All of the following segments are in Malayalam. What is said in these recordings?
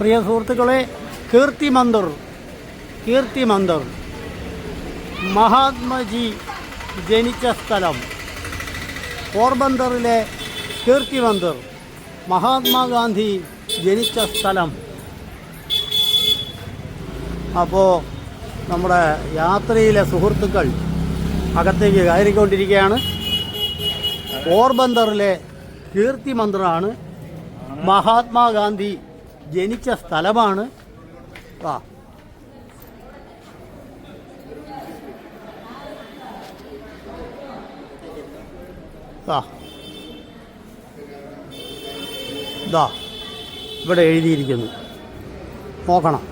പ്രിയ സുഹൃത്തുക്കളെ കീർത്തി മന്ദിർ കീർത്തി മന്ദിർ. മഹാത്മജി ജനിച്ച സ്ഥലം. പോർബന്തറിലെ കീർത്തി മന്ദിർ മഹാത്മാഗാന്ധി ജനിച്ച സ്ഥലം. അപ്പോൾ നമ്മുടെ യാത്രയിലെ സുഹൃത്തുക്കൾ അകത്തേക്ക് കയറിക്കൊണ്ടിരിക്കുകയാണ്. പോർബന്തറിലെ കീർത്തി മന്ദിറാണ് മഹാത്മാഗാന്ധി ജനിച്ച സ്ഥലമാണ്. ദാ ഇവിടെ എഴുതിയിരിക്കുന്നു. നോക്കണം.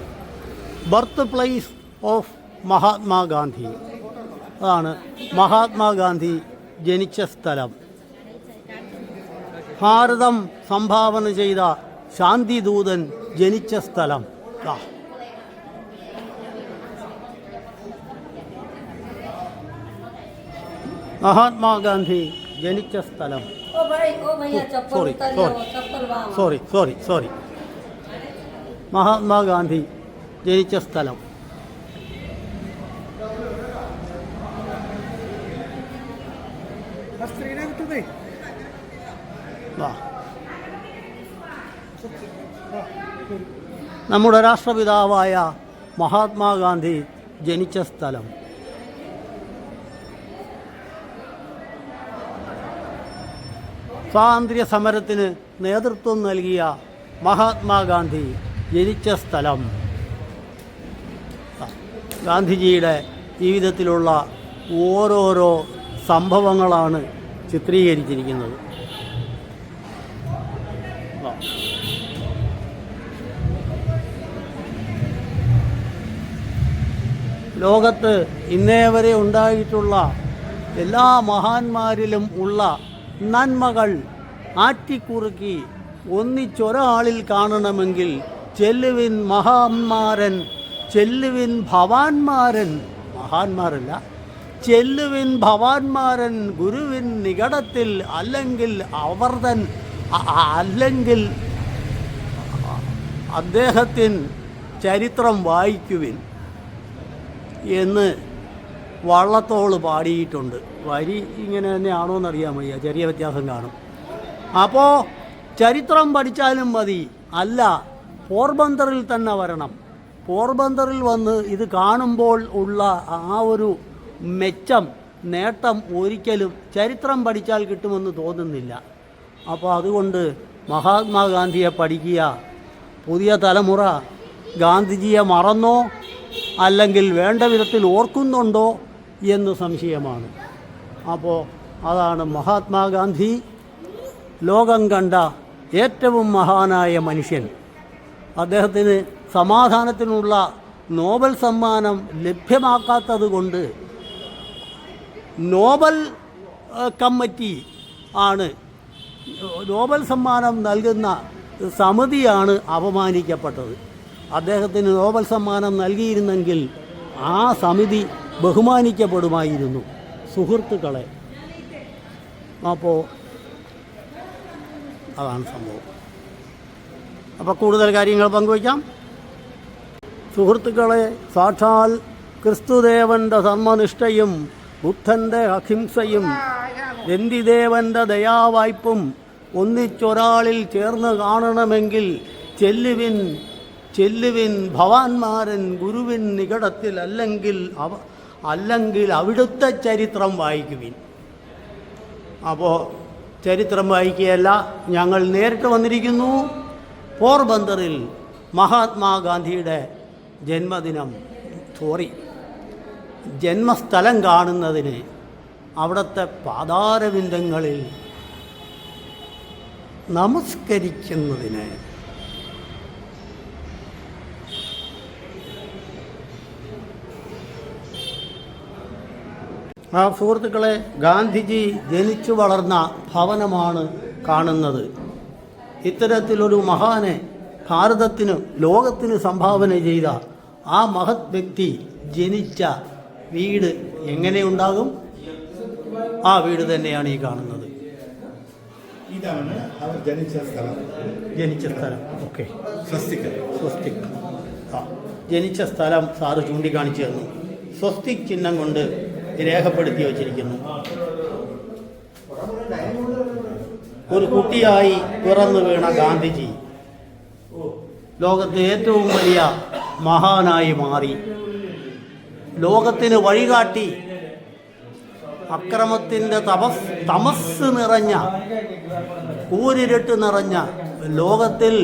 ബർത്ത് പ്ലേസ് ഓഫ് മഹാത്മാഗാന്ധി അതാണ് മഹാത്മാഗാന്ധി ജനിച്ച സ്ഥലം. ഭാരതം സംഭാവന ചെയ്ത ശാന്തിദൂതൻ ജനിച്ച സ്ഥലം. മഹാത്മാഗാന്ധി ജനിച്ച സ്ഥലം. Sorry sorry. Sorry sorry sorry. Mahatma Gandhi ജനിച്ച സ്ഥലം. സ്ത്രീനെ കിട്ടുന്നേ വാ നമ്മുടെ രാഷ്ട്രപിതാവായ മഹാത്മാഗാന്ധി ജനിച്ച സ്ഥലം. സ്വാതന്ത്ര്യ സമരത്തിന് നേതൃത്വം നൽകിയ മഹാത്മാഗാന്ധി ജനിച്ച സ്ഥലം. ഗാന്ധിജിയുടെ ജീവിതത്തിലുള്ള ഓരോരോ സംഭവങ്ങളാണ് ചിത്രീകരിച്ചിരിക്കുന്നത്. ലോകത്ത് ഇന്നേ വരെ ഉണ്ടായിട്ടുള്ള എല്ലാ മഹാന്മാരിലും ഉള്ള നന്മകൾ ആറ്റിക്കുറുക്കി ഒന്നിച്ചൊരാളിൽ കാണണമെങ്കിൽ ചെല്ലുവിൻ മഹാന്മാരൻ ചെല്ലുവിൻ ഭവാന്മാരൻ മഹാന്മാരല്ല ചെല്ലുവിൻ ഭവാന്മാരൻ ഗുരുവിൻ നികടത്തിൽ അല്ലെങ്കിൽ അവർതൻ അ- അ- അല്ലെങ്കിൽ അദ്ദേഹത്തിൻ ചരിത്രം വായിക്കുവിൻ. എന്ന് വള്ളത്തോൾ പാടിയിട്ടുണ്ട്. വരി ഇങ്ങനെ തന്നെയാണോ എന്നറിയാൻ വയ്യ ചെറിയ വ്യത്യാസം കാണും. അപ്പോൾ ചരിത്രം പഠിച്ചാലും മതി. അല്ല പോർബന്തറിൽ തന്നെ വരണം. പോർബന്തറിൽ വന്ന് ഇത് കാണുമ്പോൾ ഉള്ള ആ ഒരു മെച്ചം നേട്ടം ഒരിക്കലും ചരിത്രം പഠിച്ചാൽ കിട്ടുമെന്ന് തോന്നുന്നില്ല. അപ്പോൾ അതുകൊണ്ട് മഹാത്മാഗാന്ധിയെ പഠിക്കുക. പുതിയ തലമുറ ഗാന്ധിജിയെ മറന്നോ? അല്ലെങ്കിൽ വേണ്ട വിധത്തിൽ ഓർക്കുന്നുണ്ടോ എന്ന് സംശയമാണ്. അപ്പോൾ അതാണ് മഹാത്മാഗാന്ധി ലോകം കണ്ട ഏറ്റവും മഹാനായ മനുഷ്യൻ. അദ്ദേഹത്തിന് സമാധാനത്തിനുള്ള നോബൽ സമ്മാനം ലഭ്യമാക്കാത്തത് കൊണ്ട് നോബൽ കമ്മിറ്റി ആണ് നോബൽ സമ്മാനം നൽകുന്ന സമിതിയാണ് അപമാനിക്കപ്പെട്ടത് അദ്ദേഹത്തിന് നോബൽ സമ്മാനം നൽകിയിരുന്നെങ്കിൽ ആ സമിതി ബഹുമാനിക്കപ്പെടുമായിരുന്നു. സുഹൃത്തുക്കളെ അപ്പോൾ അതാണ് സംഭവം. അപ്പോൾ കൂടുതൽ കാര്യങ്ങൾ പങ്കുവയ്ക്കാം. സുഹൃത്തുക്കളെ സാക്ഷാൽ ക്രിസ്തുദേവന്റെ ധർമ്മനിഷ്ഠയും ബുദ്ധന്റെ അഹിംസയും ദന്തിദേവന്റെ ദയാവായ്പും ഒന്നിച്ചൊരാളിൽ ചേർന്ന് കാണണമെങ്കിൽ ചെല്ലുവിൻ ചെല്ലുവിൻ ഭവാന്മാരൻ ഗുരുവിൻ നികടത്തിൽ അല്ലെങ്കിൽ അവ അല്ലെങ്കിൽ അവിടുത്തെ ചരിത്രം വായിക്കുവിൻ. അപ്പോൾ ചരിത്രം വായിക്കുകയല്ല ഞങ്ങൾ നേരിട്ട് വന്നിരിക്കുന്നു. പോർബന്ദറിൽ മഹാത്മാഗാന്ധിയുടെ ജന്മദിനം സോറി ജന്മസ്ഥലം കാണുന്നതിന് അവിടുത്തെ പാതാരവിന്ദങ്ങളിൽ നമസ്കരിക്കുന്നതിന് സുഹൃത്തുക്കളെ ഗാന്ധിജി ജനിച്ചു വളർന്ന ഭവനമാണ് കാണുന്നത്. ഇത്തരത്തിലൊരു മഹാനെ ഭാരതത്തിന് ലോകത്തിന് സംഭാവന ചെയ്ത ആ മഹത് വ്യക്തി ജനിച്ച വീട് എങ്ങനെയുണ്ടാകും? ആ വീട് തന്നെയാണ് ഈ കാണുന്നത്. ഇതാണ് അവർ ജനിച്ച സ്ഥലം. ജനിച്ച സ്ഥലം. ഓക്കെ. സ്വസ്തിക് സ്വസ്തിക്. ആ ജനിച്ച സ്ഥലം സാറ് ചൂണ്ടിക്കാണിച്ചു തന്നു. സ്വസ്തിക് ചിഹ്നം കൊണ്ട് രേഖപ്പെടുത്തി വച്ചിരിക്കുന്നു. ഒരു കുട്ടിയായി പിറന്നു വീണ ഗാന്ധിജി ലോകത്തെ ഏറ്റവും വലിയ മഹാനായി മാറി. ലോകത്തിന് വഴികാട്ടി അക്രമത്തിന്റെ തപസ് തമസ് നിറഞ്ഞ കൂരിരുട്ട് നിറഞ്ഞ ലോകത്തിൽ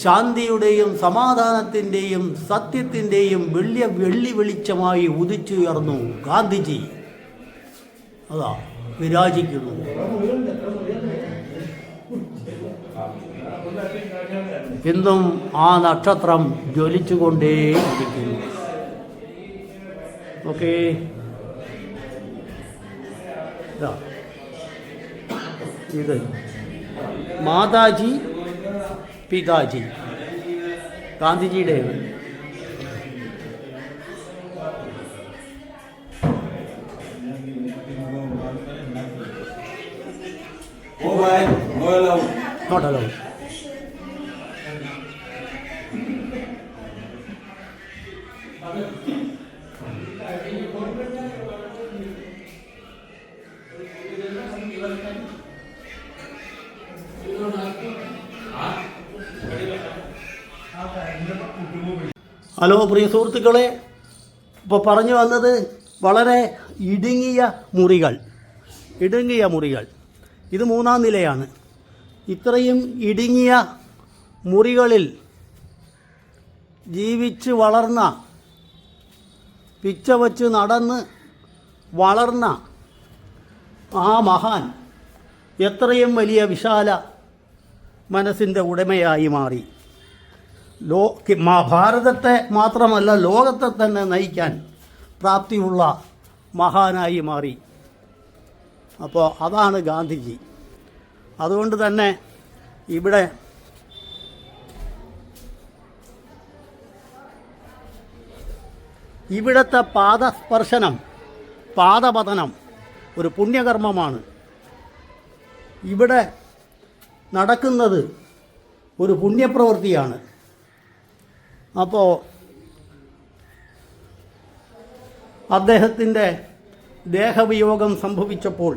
ശാന്തിയുടെയും സമാധാനത്തിന്റെയും സത്യത്തിന്റെയും വെള്ളിയ വെള്ളി വെളിച്ചമായി ഉദിച്ചുയർന്നു ഗാന്ധിജി. അതാ വിരാജിക്കുന്നു. ഇന്നും ആ നക്ഷത്രം ജ്വലിച്ചുകൊണ്ടേയിരിക്കുന്നു. ഓക്കേ. ഇത് മാതാജി പിതാജി ഗാന്ധിജിയുടെ നോട്ട് ഹലോ പ്രിയ സുഹൃത്തുക്കളെ ഇപ്പോൾ പറഞ്ഞു വന്നത് വളരെ ഇടുങ്ങിയ മുറികൾ ഇടുങ്ങിയ മുറികൾ. ഇത് മൂന്നാം നിലയാണ്. ഇത്രയും ഇടുങ്ങിയ മുറികളിൽ ജീവിച്ച് വളർന്ന പിച്ച വച്ച് നടന്ന് വളർന്ന ആ മഹാൻ എത്രയും വലിയ വിശാല മനസ്സിന്റെ ഉടമയായി മാറി. ലോ ഭാരതത്തെ മാത്രമല്ല ലോകത്തെ തന്നെ നയിക്കാൻ പ്രാപ്തിയുള്ള മഹാനായി മാറി. അപ്പോൾ അതാണ് ഗാന്ധിജി. അതുകൊണ്ട് തന്നെ ഇവിടെ ഇവിടുത്തെ പാദസ്പർശനം പാദപതനം ഒരു പുണ്യകർമ്മമാണ്. ഇവിടെ നടക്കുന്നത് ഒരു പുണ്യപ്രവൃത്തിയാണ്. അപ്പോൾ അദ്ദേഹത്തിന്റെ ദേഹവിയോഗം സംഭവിച്ചപ്പോൾ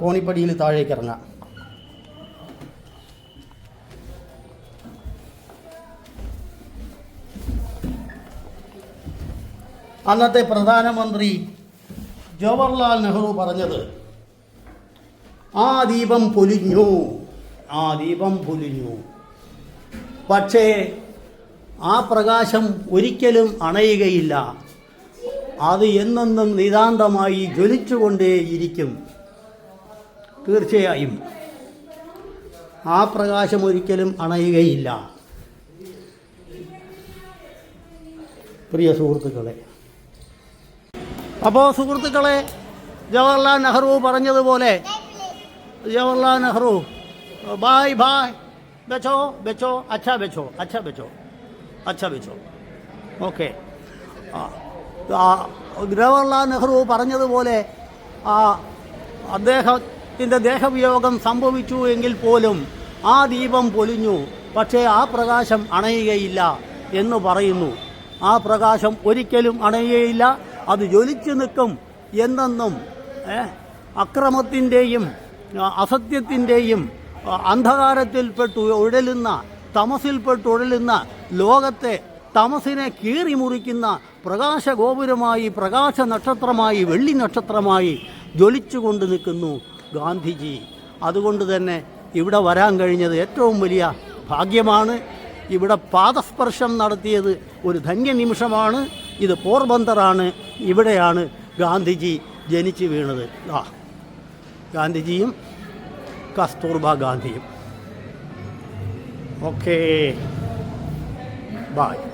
കോണിപ്പടിയിൽ താഴേക്ക് ഇറങ്ങാം. അന്നത്തെ പ്രധാനമന്ത്രി ജവഹർലാൽ നെഹ്റു പറഞ്ഞത് ആ ദീപം പൊലിഞ്ഞു ആ ദീപം പൊലിഞ്ഞു. പക്ഷേ ആ പ്രകാശം ഒരിക്കലും അണയുകയില്ല. അത് എന്നെന്നും നിതാന്തമായി ജ്വലിച്ചുകൊണ്ടേയിരിക്കും തീർച്ചയായും. ആ പ്രകാശം ഒരിക്കലും അണയുകയില്ല. പ്രിയ സുഹൃത്തുക്കളെ. അപ്പോൾ സുഹൃത്തുക്കളെ ജവഹർലാൽ നെഹ്റു പറഞ്ഞതുപോലെ ജവഹർലാൽ നെഹ്റു ബായ് ബായ് ബെച്ചോ ബെച്ചോ അച്ഛാ ബെച്ചോ അച്ഛാ ബെച്ചോ. അച്ഛാ ബെച്ചോ ഓക്കെ. ആ ജവഹർലാൽ നെഹ്റു പറഞ്ഞതുപോലെ ആ അദ്ദേഹത്തിന്റെ ദേഹവിയോഗം സംഭവിച്ചു എങ്കിൽ പോലും ആ ദീപം പൊലിഞ്ഞു. പക്ഷേ ആ പ്രകാശം അണയുകയില്ല എന്ന് പറയുന്നു. ആ പ്രകാശം ഒരിക്കലും അണയുകയില്ല അത് ജ്വലിച്ചു നിൽക്കും എന്നെന്നും അക്രമത്തിന്റെയും അസത്യത്തിന്റെയും അന്ധകാരത്തിൽപ്പെട്ടു ഉഴലുന്ന തമസിൽപ്പെട്ട് ഉഴലുന്ന ലോകത്തെ തമസിനെ കീറി മുറിക്കുന്ന പ്രകാശഗോപുരമായി പ്രകാശ നക്ഷത്രമായി വെള്ളി നക്ഷത്രമായി ജ്വലിച്ചുകൊണ്ട് നിൽക്കുന്നു ഗാന്ധിജി. അതുകൊണ്ട് തന്നെ ഇവിടെ വരാൻ കഴിഞ്ഞത് ഏറ്റവും വലിയ ഭാഗ്യമാണ്. ഇവിടെ പാദസ്പർശം നടത്തിയത് ഒരു ധന്യനിമിഷമാണ് ഇത് പോർബന്തറാണ് ഇവിടെയാണ് ഗാന്ധിജി ജനിച്ചു വീണത്. ആ ഗാന്ധിജിയും കസ്തൂർബ ഗാന്ധിയും. ഓക്കേ. ബായ്